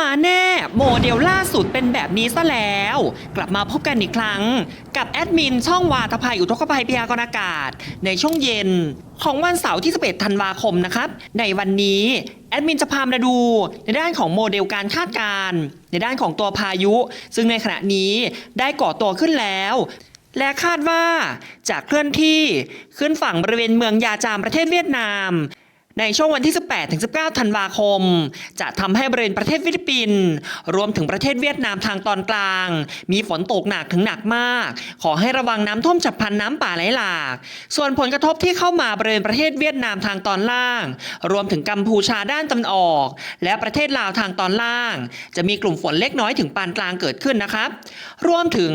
มาแน่โมเดลล่าสุดเป็นแบบนี้ซะแล้ว กลับมาพบกันอีกครั้ง กับแอดมินช่องวาทภัยอุทกภัยพยากรณ์อากาศ ในช่วงเย็น ของวันเสาร์ที่ 11 ธันวาคมนะครับ ในวันนี้แอดมินจะพามาดูในด้านของโมเดลการคาดการณ์ในด้านของตัวพายุ ซึ่งในขณะนี้ได้ก่อตัวขึ้นแล้วและคาดว่าจะเคลื่อนที่ขึ้นฝั่งบริเวณเมืองยาจามประเทศเวียดนาม ในช่วงวันที่ 18 ถึง 19 ธันวาคม จะทำให้บริเวณประเทศฟิลิปปินส์รวมถึงประเทศเวียดนามทางตอนกลาง มีฝนตกหนักถึงหนักมาก ขอให้ระวังน้ำท่วมฉับพลันน้ำป่าไหลหลาก ส่วนผลกระทบที่เข้ามาบริเวณประเทศเวียดนามทางตอนล่าง รวมถึงกัมพูชาด้านตะวันออก และประเทศลาวทางตอนล่าง จะมีกลุ่มฝนเล็กน้อยถึงปานกลางเกิดขึ้นนะครับ รวมถึง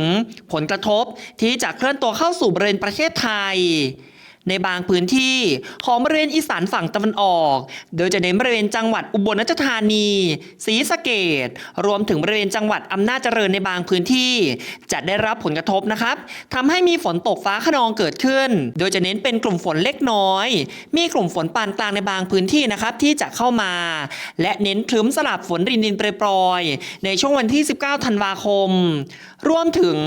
ผลกระทบที่จะเคลื่อนตัวเข้าสู่บริเวณประเทศไทย ในบางพื้นที่ของบริเวณอีสานฝั่งตะวันออก โดยจะเน้นบริเวณจังหวัดอุบลราชธานีศรีสะเกดรวมถึงบริเวณจังหวัดอำนาจเจริญในบางพื้นที่ จะได้รับผลกระทบนะครับทำให้มีฝนตกฟ้าขนองเกิดขึ้น โดยจะเน้นเป็นกลุ่มฝนเล็กน้อย มีกลุ่มฝนปานกลางในบางพื้นที่นะครับที่จะเข้ามา และเน้นคลึ้มสลับฝนรินรินๆโปรยๆในช่วงวันที่ 19 ธันวาคม รวมถึง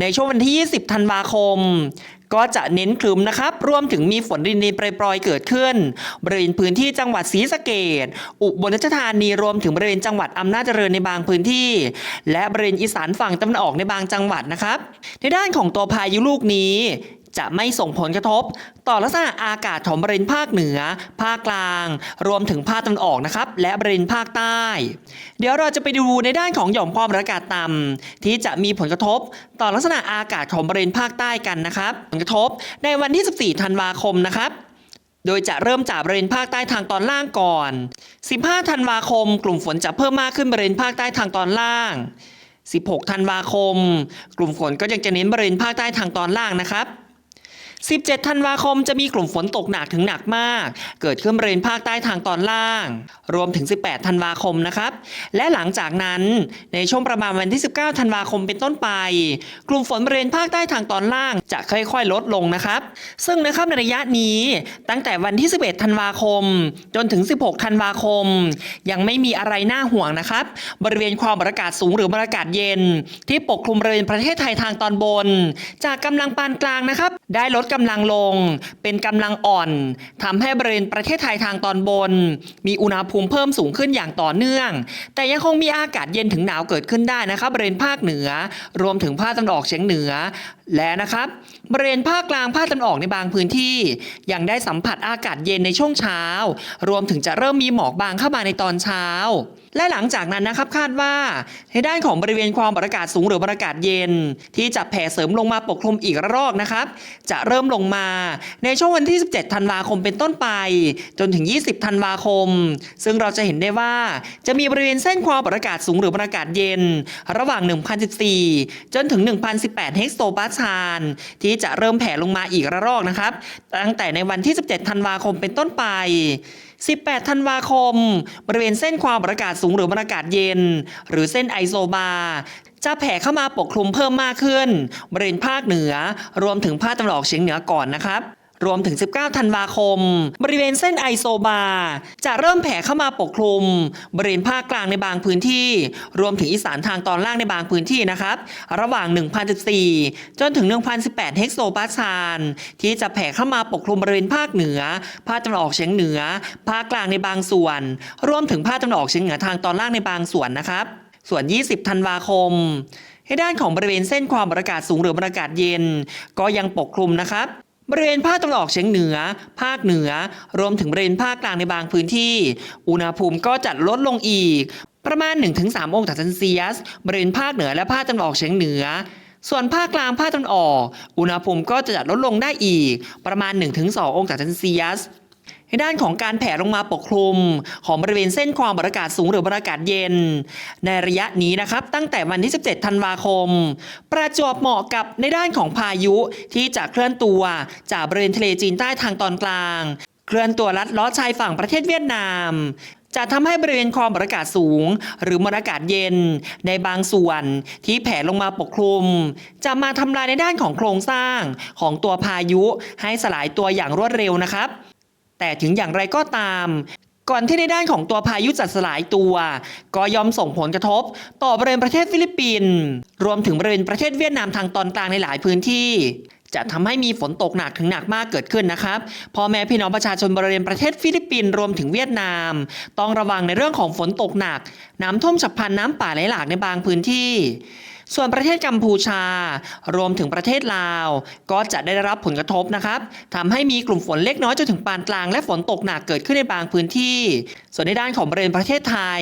ในช่วงวันที่ 20 ธันวาคม ก็จะเน้นคลึมนะครับ รวมถึงมีฝนรินรินๆโปรยๆ เกิดขึ้น บริเวณพื้นที่จังหวัดศรีสะเกดอุบลราชธานีรวมถึงบริเวณจังหวัดอำนาจเจริญในบางพื้นที่ และบริเวณอีสานฝั่งตะวันออกในบางจังหวัดนะครับ ในด้านของตัวพายุลูกนี้ จะไม่ส่งผลกระทบ ต่อลักษณะอากาศของบริเวณภาคเหนือ ภาคกลาง รวมถึงภาคตะวันออกนะครับ และบริเวณภาคใต้ เดี๋ยวเราจะไปดูในด้านของหย่อมความกดอากาศต่ำที่จะมีผลกระทบ ต่อลักษณะอากาศของบริเวณภาคใต้กันนะครับ ผลกระทบในวันที่ 14 ธันวาคมนะครับโดยจะเริ่มจากบริเวณภาคใต้ทางตอนล่างก่อน 15 ธันวาคม กลุ่มฝนจะเพิ่มมากขึ้นบริเวณภาคใต้ทางตอนล่าง 16 ธันวาคม กลุ่มฝนก็ยังจะเน้นบริเวณภาคใต้ทางตอนล่างนะครับ 17 ธันวาคมจะมีกลุ่มฝนตกหนักถึงหนักมาก เกิดขึ้นบริเวณภาคใต้ทางตอนล่าง รวมถึง 18 ธันวาคมนะครับ และหลังจากนั้นในช่วงประมาณวันที่ 19 ธันวาคมเป็นต้นไป กลุ่มฝนบริเวณภาคใต้ทางตอนล่างจะค่อยๆ ลดลงนะครับ ซึ่งนะครับในระยะนี้ตั้งแต่วันที่ 11 ธันวาคม จนถึง 16 ธันวาคม ยังไม่มีอะไรน่าห่วงนะครับ บริเวณความกดอากาศสูงหรือบรรยากาศเย็น ที่ปกคลุมบริเวณประเทศไทยทางตอนบน จากกำลังปานกลางนะครับ ได้ลดกำลังลง เป็นกำลังอ่อนทำให้บริเวณประเทศไทยทางตอนบน มีอุณหภูมิเพิ่มสูงขึ้นอย่างต่อเนื่อง แต่ยังคงมีอากาศเย็นถึงหนาวเกิดขึ้นได้นะครับบริเวณภาคเหนือ รวมถึงภาคตะวันออกเฉียงเหนือ และนะครับบริเวณภาคกลางภาคตะวันออกในบางพื้นที่ ยังได้สัมผัสอากาศเย็นในช่วงเช้า รวมถึงจะเริ่มมีหมอกบางเข้ามาในตอนเช้าและหลังจากนั้นนะครับคาดว่าในด้านของบริเวณความกดอากาศสูงหรือบรรยากาศเย็น ที่จะแผ่เสริมลงมาปกคลุมอีกระลอกนะครับ จะเริ่มลงมาในช่วงวันที่ 17 ธันวาคมเป็นต้นไป จนถึง 20 ธันวาคม ซึ่งเราจะเห็นได้ว่าจะมีบริเวณเส้นความกดอากาศสูงหรือบรรยากาศเย็น ระหว่าง 1,014 จนถึง 1,018 เฮกโตปาสคาลที่จะเริ่มแผ่ลงมาอีกระลอกนะครับ ตั้งแต่ในวันที่ 17 ธันวาคมเป็นต้นไป 18 ธันวาคม บริเวณเส้นความกดอากาศสูงหรือบรรยากาศเย็น หรือเส้นไอโซบาร์จะแผ่เข้ามาปกคลุมเพิ่มมากขึ้น บริเวณภาคเหนือ รวมถึงภาคตะวันออกเฉียงเหนือก่อนนะครับ รวมถึง 19 ธันวาคม บริเวณเส้นไอโซบา จะเริ่มแผ่เข้ามาปกคลุม บริเวณภาคกลางในบางพื้นที่ รวมถึงอีสานทางตอนล่างในบางพื้นที่นะครับ ระหว่าง 1,014 จนถึง 1,018 เฮกโซปาสคาลที่จะแผ่เข้ามาปกคลุมบริเวณภาคเหนือ ภาคตะวันออกเฉียงเหนือ ภาคกลางในบางส่วน รวมถึงภาคตะวันออกเฉียงเหนือทางตอนล่างในบางส่วนนะครับ ส่วน 20 ธันวาคมให้ด้านของบริเวณเส้นความกดอากาศสูงหรือบรรยากาศเย็น ก็ยังปกคลุมนะครับ บริเวณภาคตะวันออกเฉียงเหนือ ภาคเหนือ รวมถึงบริเวณภาคกลางในบางพื้นที่ อุณหภูมิก็จะลดลงอีก ประมาณ 1-3 องศาเซนเซียส บริเวณภาคเหนือและภาคตะวันออกเฉียงเหนือ ส่วนภาคกลางภาคตะวันออก อุณหภูมิก็จะลดลงได้อีก ประมาณ 1-2 องศาเซนเซียส ในด้านของการแผ่ลงมาปกคลุม ของบริเวณเส้นความกดอากาศสูงหรือบรรยากาศเย็น ในระยะนี้นะครับตั้งแต่วันที่ 17 ธันวาคม ประจวบเหมาะกับในด้านของพายุที่จะเคลื่อนตัวจากบริเวณทะเลจีนใต้ทางตอนกลาง เคลื่อนตัวลัดล้อชายฝั่งประเทศเวียดนามจะทำให้บริเวณความกดอากาศสูง หรือมวลอากาศเย็น ในบางส่วนที่แผ่ลงมาปกคลุม จะมาทำลายในด้านของโครงสร้างของตัวพายุให้สลายตัวอย่างรวดเร็วนะครับ แต่ถึงอย่างไรก็ตาม ก่อนที่ในด้านของตัวพายุจัดสลายตัว ก็ย่อมส่งผลกระทบ ต่อบริเวณประเทศฟิลิปปินส์รวมถึงบริเวณประเทศเวียดนามทางตอนกลางในหลายพื้นที่จะทำให้มีฝนตกหนักถึงหนักมากเกิดขึ้นนะครับพ่อแม่พี่น้องประชาชนบริเวณประเทศฟิลิปปินส์รวมถึงเวียดนาม ต้องระวังในเรื่องของฝนตกหนัก น้ำท่วมฉับพลันน้ำป่าไหลหลากในบางพื้นที่ ส่วนประเทศกัมพูชา รวมถึงประเทศลาว ก็จะได้รับผลกระทบนะครับทำให้มีกลุ่มฝนเล็กน้อยจนถึงปานกลาง และฝนตกหนักเกิดขึ้นในบางพื้นที่ ส่วนในด้านของบริเวณประเทศไทย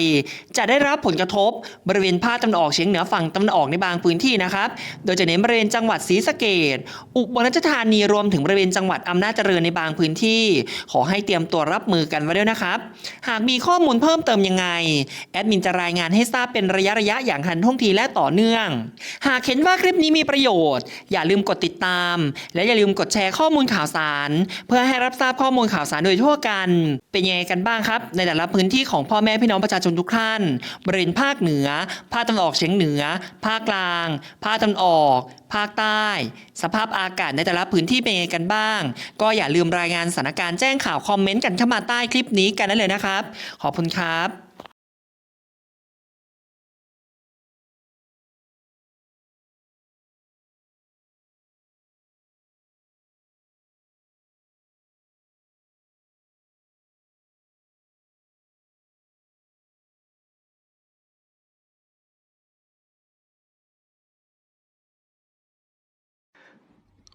จะได้รับผลกระทบบริเวณภาคตะวันออกเฉียงเหนือฝั่งตะวันออกในบางพื้นที่นะครับ โดยจะเน้นบริเวณจังหวัดศรีสะเกดอุบลราชธานีรวมถึงบริเวณจังหวัดอำนาจเจริญในบางพื้นที่ ขอให้เตรียมตัวรับมือกันไว้ด้วยนะครับ หากมีข้อมูลเพิ่มเติมยังไง แอดมินจะรายงานให้ทราบเป็นระยะระยะๆอย่างทันท่วงทีและต่อเนื่องหากเห็นว่าคลิปนี้มีประโยชน์ อย่าลืมกดติดตาม และอย่าลืมกดแชร์ข้อมูลข่าวสาร เพื่อให้รับทราบข้อมูลข่าวสารโดยทั่วกัน เป็นยังไงกันบ้างครับ ในแต่ละพื้นที่ของพ่อแม่พี่น้องประชาชนทุกท่าน บริเวณภาคเหนือ ภาคตะวันออกเฉียงเหนือ ภาคกลาง ภาคตะวันออก ภาคใต้ สภาพอากาศในแต่ละพื้นที่เป็นยังไงกันบ้าง ก็อย่าลืมรายงานสถานการณ์แจ้งข่าวคอมเมนต์กันเข้ามาใต้คลิปนี้กันได้เลยนะครับ ขอบคุณครับ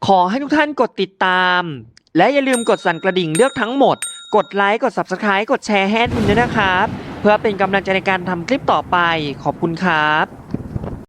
ขอให้ทุกท่านกดติดตาม และอย่าลืมกดสั่นกระดิ่งเลือกทั้งหมด กดไลค์ กด Subscribe กดแชร์ให้ดมินด้วยนะครับ เพื่อเป็นกำลังใจในการทำคลิปต่อไป ขอบคุณครับ